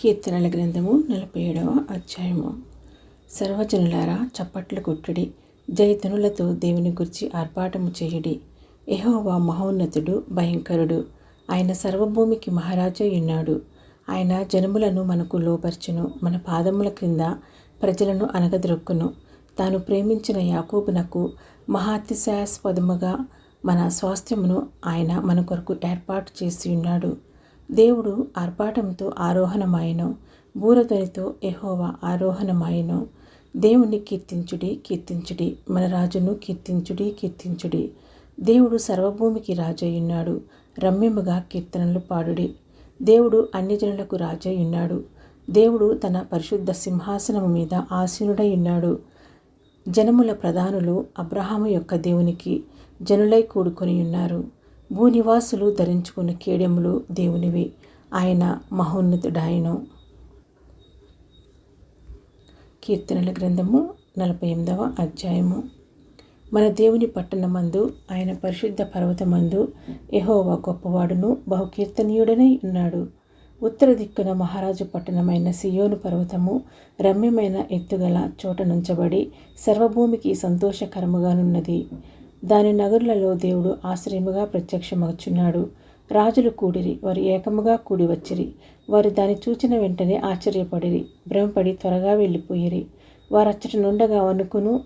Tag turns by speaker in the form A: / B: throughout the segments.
A: కీర్తనల గ్రంథము నలభై ఏడవ అధ్యాయము. సర్వజనులారా చప్పట్లు కొట్టుడి జయతనులతో దేవుని గురించి ఆర్భాటము చేయుడి. ఎహోవా మహోన్నతుడు భయంకరుడు. ఆయన సర్వభూమికి మహారాజై ఉన్నాడు ఆయన జనములను మనకు లోపర్చును మన పాదముల క్రింద ప్రజలను అనగద్రొక్కును తాను ప్రేమించిన యాకోబునకు మహాతిశయాస్పదముగా మన స్వాస్థ్యమును ఆయన మన కొరకు ఏర్పాటు చేసి ఉన్నాడు దేవుడు ఆర్భాటంతో ఆరోహణమాయను బూరధ్వనితో ఎహోవా ఆరోహణమాయను. దేవుణ్ణి కీర్తించుడి కీర్తించుడి మన రాజును కీర్తించుడి కీర్తించుడి. దేవుడు సర్వభూమికి రాజయ్యున్నాడు రమ్యముగా కీర్తనలు పాడుడి. దేవుడు అన్ని జనులకు రాజయ్యున్నాడు దేవుడు తన పరిశుద్ధ సింహాసనము మీద ఆసీనుడై ఉన్నాడు జనముల ప్రధానులు అబ్రహాము యొక్క దేవునికి జనులై కూడుకొని ఉన్నారు భూనివాసులు ధరించుకున్న కేడెములు దేవునివి. ఆయన మహోన్నతుడాయను. కీర్తనల గ్రంథము నలభై ఎనిమిదవ అధ్యాయము. మన దేవుని పట్టణమందు ఆయన పరిశుద్ధ పర్వతమందు ఎహోవా గొప్పవాడును బహుకీర్తనీయుడనై ఉన్నాడు. ఉత్తర దిక్కున మహారాజు పట్టణమైన సియోను పర్వతము రమ్యమైన ఎత్తుగల చోట నుంచబడి సర్వభూమికి సంతోషకరముగానున్నది. దాని నగరులలో దేవుడు ఆశ్రయముగా ప్రత్యక్షమగుచున్నాడు. రాజులు కూడిరి వారు ఏకముగా కూడి వచ్చిరి. వారు దాన్ని చూచిన వెంటనే ఆశ్చర్యపడిరి భ్రమపడి త్వరగా వెళ్ళిపోయిరి. వారచ్చట నుండగా వణుకును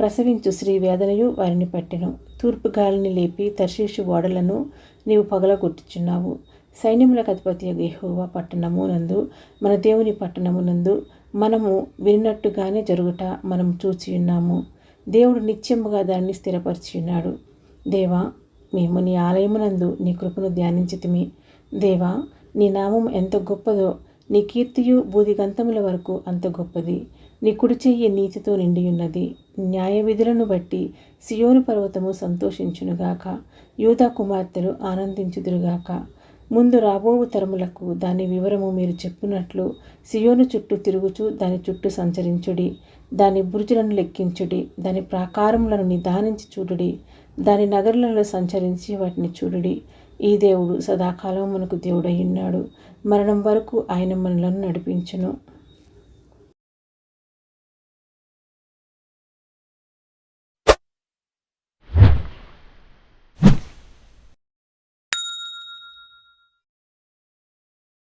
A: ప్రసవించు శ్రీ వేదనయు వారిని పట్టెను. తూర్పు గాలిని లేపి తర్శీషు ఓడలను నీవు పగలగొట్టుచున్నావు. సైన్యములకు అధిపతి యెహోవా పట్టణము నందు మన దేవుని పట్టణము నందు మనము విన్నట్టుగానే జరుగుట మనం చూచి ఉన్నాము దేవుడు నిత్యముగా దాన్ని స్థిరపరిచి ఉన్నాడు దేవా మేము నీ ఆలయమునందు నీ కృపను ధ్యానించితిమి. దేవా నీ నామం ఎంత గొప్పదో నీ కీర్తియు బూదిగంతముల వరకు అంత గొప్పది. నీ కుడి చెయ్యి నీతితో నిండి ఉన్నది న్యాయ విధులను బట్టి సియోను పర్వతము సంతోషించునుగాక. యూదా కుమార్తెలు ఆనందించుదురుగాక. ముందు రాబోవు తరములకు దాని వివరము మీరు చెప్పినట్లు సియోను చుట్టూ తిరుగుచు దాని చుట్టూ సంచరించుడి. దాని బురుజులను లెక్కించుడి దాని ప్రాకారములను నిదానించి చూడుడి దాని నగరులలో సంచరించి వాటిని చూడుడి. ఈ దేవుడు సదాకాలం మనకు దేవుడై ఉన్నాడు. మరణం వరకు ఆయన మనలను నడిపించును.